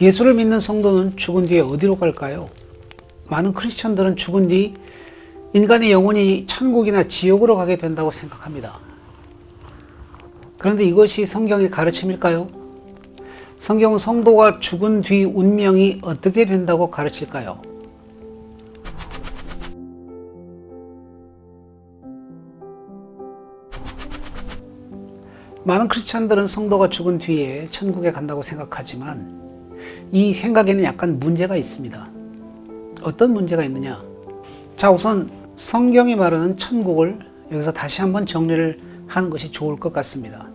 예수를 믿는 성도는 죽은 뒤에 어디로 갈까요? 많은 크리스천들은 죽은 뒤 인간의 영혼이 천국이나 지옥으로 가게 된다고 생각합니다. 그런데 이것이 성경의 가르침일까요? 성경은 성도가 죽은 뒤 운명이 어떻게 된다고 가르칠까요? 많은 크리스찬들은 성도가 죽은 뒤에 천국에 간다고 생각하지만 이 생각에는 약간 문제가 있습니다. 어떤 문제가 있느냐? 자, 우선 성경이 말하는 천국을 여기서 다시 한번 정리를 하는 것이 좋을 것 같습니다.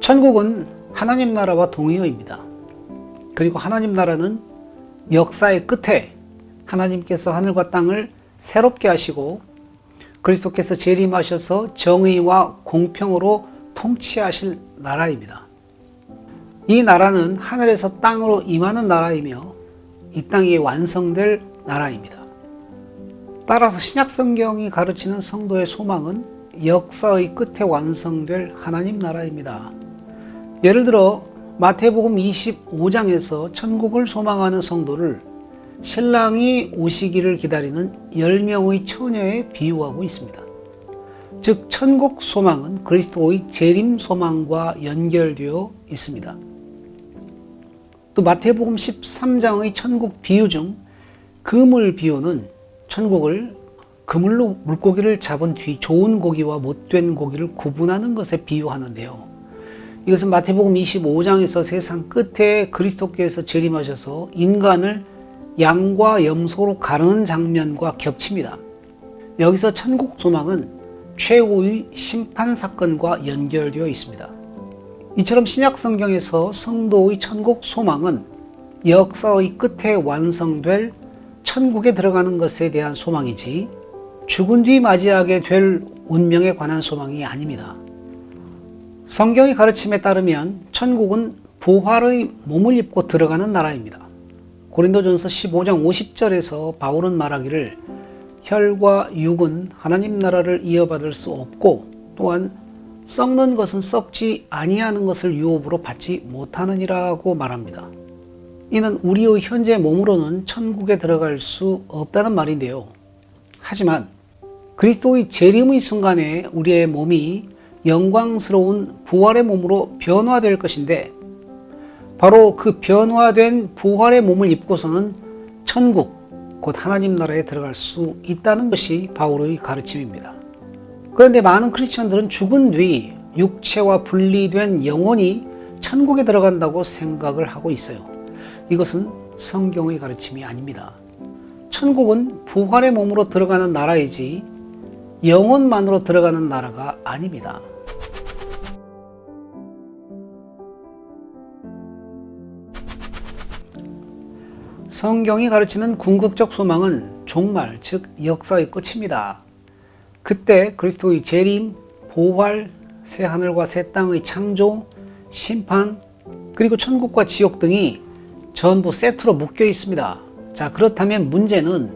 천국은 하나님 나라와 동의어입니다. 그리고 하나님 나라는 역사의 끝에 하나님께서 하늘과 땅을 새롭게 하시고 그리스도께서 재림하셔서 정의와 공평으로 통치하실 나라입니다. 이 나라는 하늘에서 땅으로 임하는 나라이며 이 땅이 완성될 나라입니다. 따라서 신약 성경이 가르치는 성도의 소망은 역사의 끝에 완성될 하나님 나라입니다. 예를 들어 마태복음 25장에서 천국을 소망하는 성도를 신랑이 오시기를 기다리는 10명의 처녀에 비유하고 있습니다. 즉 천국 소망은 그리스도의 재림 소망과 연결되어 있습니다. 또 마태복음 13장의 천국 비유 중 그물 비유는 천국을 그물로 물고기를 잡은 뒤 좋은 고기와 못된 고기를 구분하는 것에 비유하는데요. 이것은 마태복음 25장에서 세상 끝에 그리스도께서 재림하셔서 인간을 양과 염소로 가르는 장면과 겹칩니다. 여기서 천국 소망은 최후의 심판 사건과 연결되어 있습니다. 이처럼 신약 성경에서 성도의 천국 소망은 역사의 끝에 완성될 천국에 들어가는 것에 대한 소망이지 죽은 뒤 맞이하게 될 운명에 관한 소망이 아닙니다. 성경의 가르침에 따르면 천국은 부활의 몸을 입고 들어가는 나라입니다. 고린도전서 15장 50절에서 바울은 말하기를 혈과 육은 하나님 나라를 이어받을 수 없고 또한 썩는 것은 썩지 아니하는 것을 유업으로 받지 못하느니라고 말합니다. 이는 우리의 현재 몸으로는 천국에 들어갈 수 없다는 말인데요. 하지만 그리스도의 재림의 순간에 우리의 몸이 영광스러운 부활의 몸으로 변화될 것인데 바로 그 변화된 부활의 몸을 입고서는 천국, 곧 하나님 나라에 들어갈 수 있다는 것이 바울의 가르침입니다. 그런데 많은 크리스천들은 죽은 뒤 육체와 분리된 영혼이 천국에 들어간다고 생각을 하고 있어요. 이것은 성경의 가르침이 아닙니다. 천국은 부활의 몸으로 들어가는 나라이지 영혼만으로 들어가는 나라가 아닙니다. 성경이 가르치는 궁극적 소망은 종말, 즉 역사의 끝입니다. 그때 그리스도의 재림, 보활, 새 하늘과 새 땅의 창조, 심판, 그리고 천국과 지옥 등이 전부 세트로 묶여 있습니다. 자, 그렇다면 문제는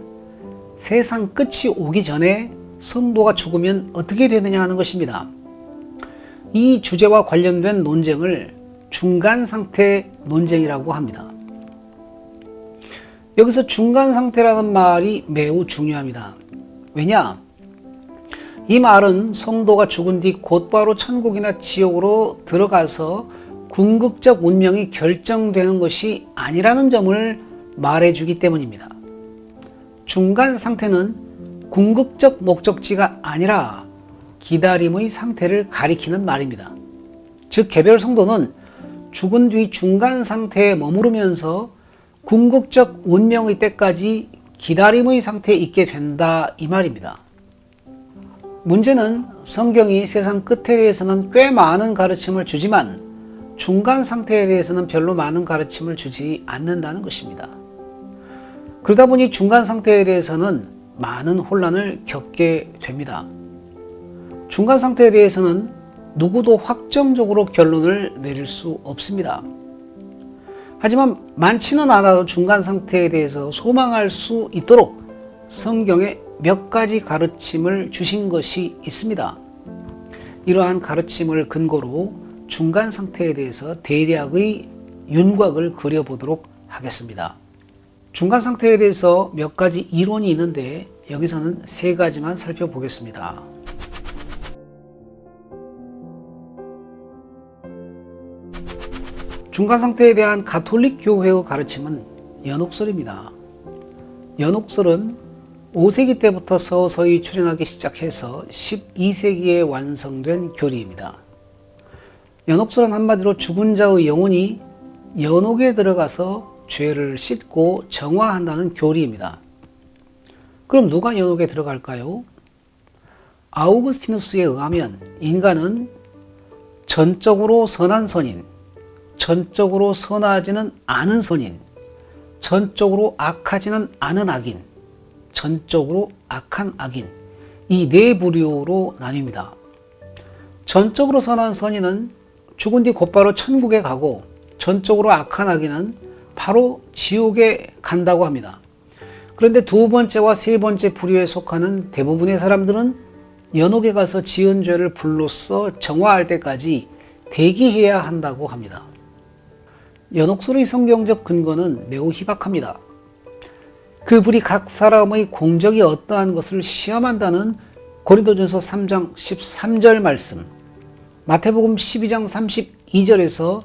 세상 끝이 오기 전에 성도가 죽으면 어떻게 되느냐 하는 것입니다. 이 주제와 관련된 논쟁을 중간 상태 논쟁이라고 합니다. 여기서 중간 상태라는 말이 매우 중요합니다. 왜냐? 이 말은 성도가 죽은 뒤 곧바로 천국이나 지옥으로 들어가서 궁극적 운명이 결정되는 것이 아니라는 점을 말해주기 때문입니다. 중간 상태는 궁극적 목적지가 아니라 기다림의 상태를 가리키는 말입니다. 즉, 개별 성도는 죽은 뒤 중간 상태에 머무르면서 궁극적 운명의 때까지 기다림의 상태에 있게 된다 이 말입니다. 문제는 성경이 세상 끝에 대해서는 꽤 많은 가르침을 주지만 중간 상태에 대해서는 별로 많은 가르침을 주지 않는다는 것입니다. 그러다 보니 중간 상태에 대해서는 많은 혼란을 겪게 됩니다. 중간 상태에 대해서는 누구도 확정적으로 결론을 내릴 수 없습니다. 하지만 많지는 않아도 중간 상태에 대해서 소망할 수 있도록 성경에 몇 가지 가르침을 주신 것이 있습니다. 이러한 가르침을 근거로 중간 상태에 대해서 대략의 윤곽을 그려보도록 하겠습니다. 중간 상태에 대해서 몇 가지 이론이 있는데 여기서는 세 가지만 살펴보겠습니다. 중간 상태에 대한 가톨릭 교회의 가르침은 연옥설입니다. 연옥설은 5세기 때부터 서서히 출현하기 시작해서 12세기에 완성된 교리입니다. 연옥설은 한마디로 죽은 자의 영혼이 연옥에 들어가서 죄를 씻고 정화한다는 교리입니다. 그럼 누가 연옥에 들어갈까요? 아우구스티누스에 의하면 인간은 전적으로 선한 선인, 전적으로 선하지는 않은 선인, 전적으로 악하지는 않은 악인, 전적으로 악한 악인, 이 네 부류로 나뉩니다. 전적으로 선한 선인은 죽은 뒤 곧바로 천국에 가고, 전적으로 악한 악인은 바로 지옥에 간다고 합니다. 그런데 두 번째와 세 번째 부류에 속하는 대부분의 사람들은 연옥에 가서 지은 죄를 불로써 정화할 때까지 대기해야 한다고 합니다. 연옥설의 성경적 근거는 매우 희박합니다. 그 불이 각 사람의 공적이 어떠한 것을 시험한다는 고린도전서 3장 13절 말씀, 마태복음 12장 32절에서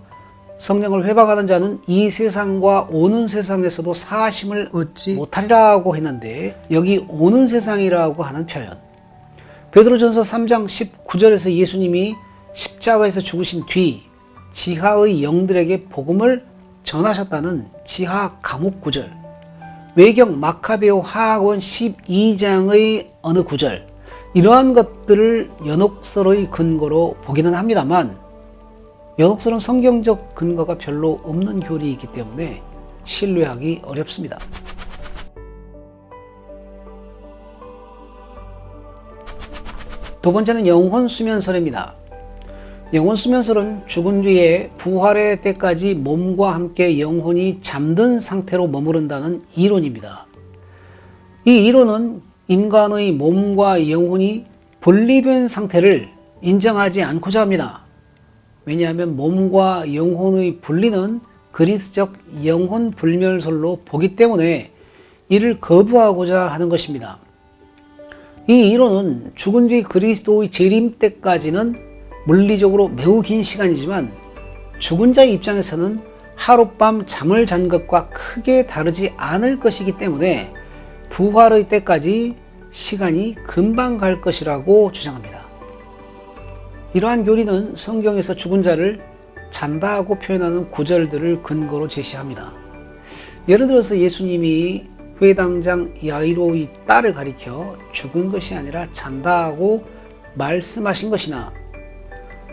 성령을 회방하는 자는 이 세상과 오는 세상에서도 사심을 얻지 못하리라고 했는데 여기 오는 세상이라고 하는 표현. 베드로전서 3장 19절에서 예수님이 십자가에서 죽으신 뒤 지하의 영들에게 복음을 전하셨다는 지하 감옥 구절 외경 마카베오 하학원 12장의 어느 구절 이러한 것들을 연옥설의 근거로 보기는 합니다만 연옥설은 성경적 근거가 별로 없는 교리이기 때문에 신뢰하기 어렵습니다. 두 번째는 영혼 수면설입니다. 영혼 수면설은 죽은 뒤에 부활의 때까지 몸과 함께 영혼이 잠든 상태로 머무른다는 이론입니다. 이 이론은 인간의 몸과 영혼이 분리된 상태를 인정하지 않고자 합니다. 왜냐하면 몸과 영혼의 분리는 그리스적 영혼 불멸설로 보기 때문에 이를 거부하고자 하는 것입니다. 이 이론은 죽은 뒤 그리스도의 재림 때까지는 물리적으로 매우 긴 시간이지만 죽은 자의 입장에서는 하룻밤 잠을 잔 것과 크게 다르지 않을 것이기 때문에 부활의 때까지 시간이 금방 갈 것이라고 주장합니다. 이러한 교리는 성경에서 죽은 자를 잔다고 표현하는 구절들을 근거로 제시합니다. 예를 들어서 예수님이 회당장 야이로의 딸을 가리켜 죽은 것이 아니라 잔다고 말씀하신 것이나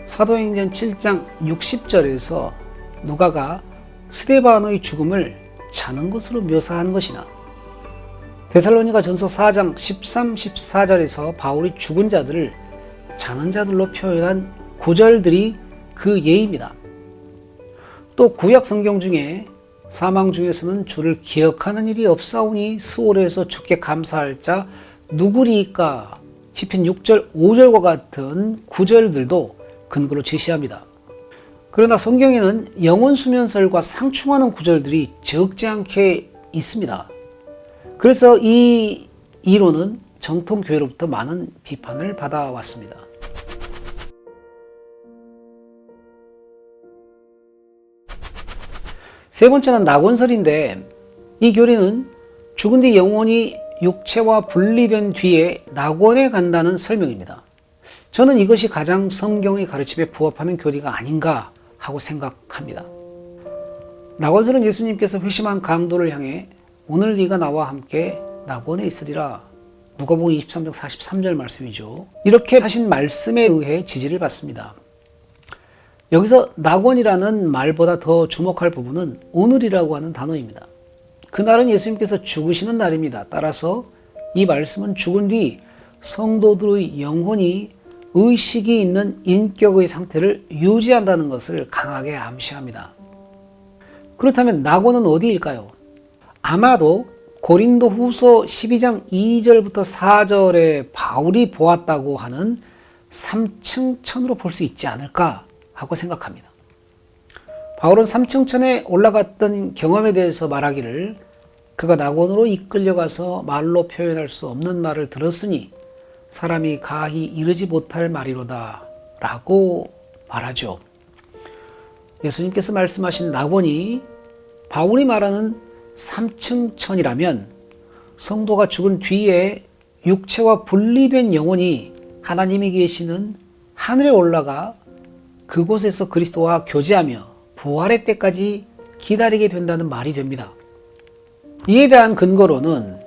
사도행전 7장 60절에서 누가가 스데반의 죽음을 자는 것으로 묘사한 것이나 데살로니가 전서 4장 13, 14절에서 바울이 죽은 자들을 자는 자들로 표현한 구절들이 그 예입니다. 또 구약 성경 중에 사망 중에서는 주를 기억하는 일이 없사오니 수월에서 주께 감사할 자 누구리까 시편 6절 5절과 같은 구절들도 근거로 제시합니다. 그러나 성경에는 영혼 수면설과 상충하는 구절들이 적지 않게 있습니다. 그래서 이 이론은 정통 교회로부터 많은 비판을 받아왔습니다. 세 번째는 낙원설인데 이 교리는 죽은 뒤 영혼이 육체와 분리된 뒤에 낙원에 간다는 설명입니다. 저는 이것이 가장 성경의 가르침에 부합하는 교리가 아닌가 하고 생각합니다. 낙원설은 예수님께서 회심한 강도를 향해 오늘 네가 나와 함께 낙원에 있으리라 누가복음 23장 43절 말씀이죠. 이렇게 하신 말씀에 의해 지지를 받습니다. 여기서 낙원이라는 말보다 더 주목할 부분은 오늘이라고 하는 단어입니다. 그날은 예수님께서 죽으시는 날입니다. 따라서 이 말씀은 죽은 뒤 성도들의 영혼이 의식이 있는 인격의 상태를 유지한다는 것을 강하게 암시합니다. 그렇다면 낙원은 어디일까요? 아마도 고린도 후서 12장 2절부터 4절에 바울이 보았다고 하는 3층 천으로 볼 수 있지 않을까 하고 생각합니다. 바울은 삼층천에 올라갔던 경험에 대해서 말하기를 그가 낙원으로 이끌려가서 말로 표현할 수 없는 말을 들었으니 사람이 가히 이르지 못할 말이로다 라고 말하죠. 예수님께서 말씀하신 낙원이 바울이 말하는 삼층천이라면 성도가 죽은 뒤에 육체와 분리된 영혼이 하나님이 계시는 하늘에 올라가 그곳에서 그리스도와 교제하며 부활의 때까지 기다리게 된다는 말이 됩니다. 이에 대한 근거로는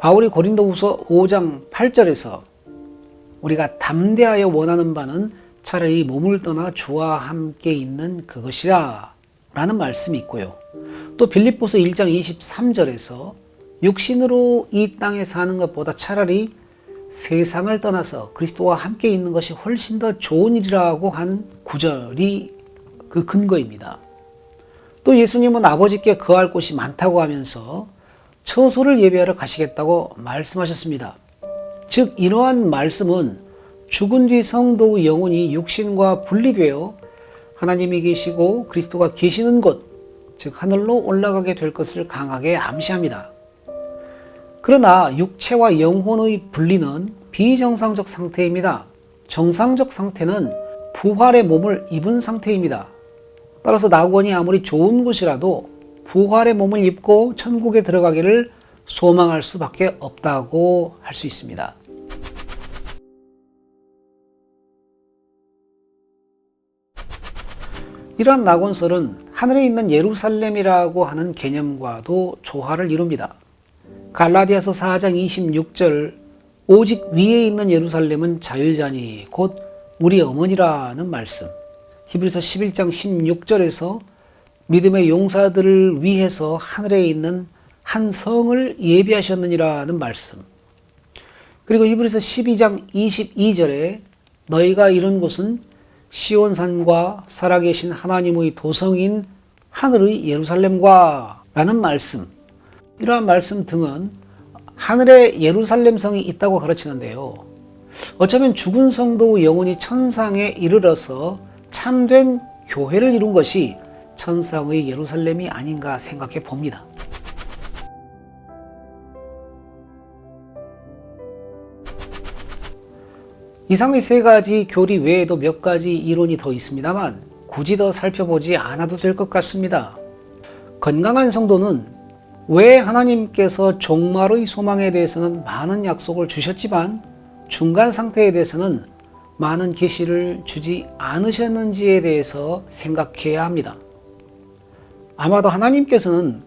바울이 고린도후서 5장 8절에서 우리가 담대하여 원하는 바는 차라리 몸을 떠나 주와 함께 있는 그것이라 라는 말씀이 있고요. 또 빌립보서 1장 23절에서 육신으로 이 땅에 사는 것보다 차라리 세상을 떠나서 그리스도와 함께 있는 것이 훨씬 더 좋은 일이라고 한 구절이 그 근거입니다. 또 예수님은 아버지께 거할 곳이 많다고 하면서 처소를 예배하러 가시겠다고 말씀하셨습니다. 즉 이러한 말씀은 죽은 뒤 성도의 영혼이 육신과 분리되어 하나님이 계시고 그리스도가 계시는 곳, 즉 하늘로 올라가게 될 것을 강하게 암시합니다. 그러나 육체와 영혼의 분리는 비정상적 상태입니다. 정상적 상태는 부활의 몸을 입은 상태입니다. 따라서 낙원이 아무리 좋은 곳이라도 부활의 몸을 입고 천국에 들어가기를 소망할 수밖에 없다고 할 수 있습니다. 이러한 낙원설은 하늘에 있는 예루살렘이라고 하는 개념과도 조화를 이룹니다. 갈라디아서 4장 26절 오직 위에 있는 예루살렘은 자유자니 곧 우리 어머니라는 말씀. 히브리서 11장 16절에서 믿음의 용사들을 위해서 하늘에 있는 한 성을 예비하셨느니라는 말씀. 그리고 히브리서 12장 22절에 너희가 이룬 곳은 시온산과 살아계신 하나님의 도성인 하늘의 예루살렘과 라는 말씀. 이러한 말씀 등은 하늘에 예루살렘 성이 있다고 가르치는데요. 어쩌면 죽은 성도의 영혼이 천상에 이르러서 참된 교회를 이룬 것이 천상의 예루살렘이 아닌가 생각해 봅니다. 이상의 세 가지 교리 외에도 몇 가지 이론이 더 있습니다만 굳이 더 살펴보지 않아도 될 것 같습니다. 건강한 성도는 왜 하나님께서 종말의 소망에 대해서는 많은 약속을 주셨지만 중간 상태에 대해서는 많은 계시를 주지 않으셨는지에 대해서 생각해야 합니다. 아마도 하나님께서는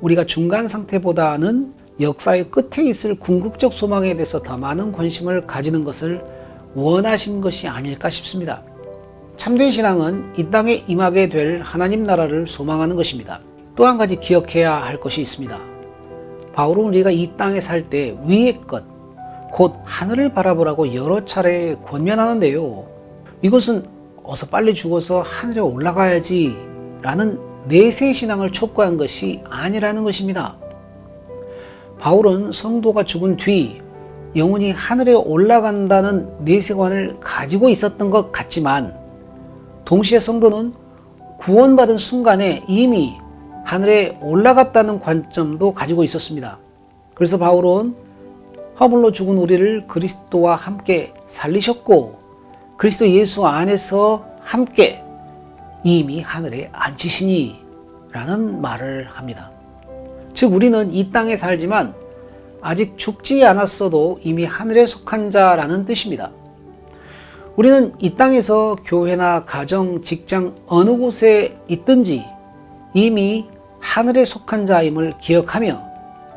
우리가 중간 상태보다는 역사의 끝에 있을 궁극적 소망에 대해서 더 많은 관심을 가지는 것을 원하신 것이 아닐까 싶습니다. 참된 신앙은 이 땅에 임하게 될 하나님 나라를 소망하는 것입니다. 또 한 가지 기억해야 할 것이 있습니다. 바울은 우리가 이 땅에 살 때 위의 것, 곧 하늘을 바라보라고 여러 차례 권면하는데요. 이것은 어서 빨리 죽어서 하늘에 올라가야지 라는 내세 신앙을 촉구한 것이 아니라는 것입니다. 바울은 성도가 죽은 뒤 영혼이 하늘에 올라간다는 내세관을 가지고 있었던 것 같지만 동시에 성도는 구원받은 순간에 이미 하늘에 올라갔다는 관점도 가지고 있었습니다. 그래서 바울은 화물로 죽은 우리를 그리스도와 함께 살리셨고 그리스도 예수 안에서 함께 이미 하늘에 앉히시니 라는 말을 합니다. 즉 우리는 이 땅에 살지만 아직 죽지 않았어도 이미 하늘에 속한 자라는 뜻입니다. 우리는 이 땅에서 교회나 가정, 직장 어느 곳에 있든지 이미 하늘에 속한 자임을 기억하며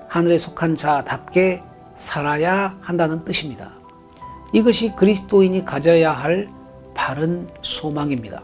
하늘에 속한 자답게 살아야 한다는 뜻입니다. 이것이 그리스도인이 가져야 할 바른 소망입니다.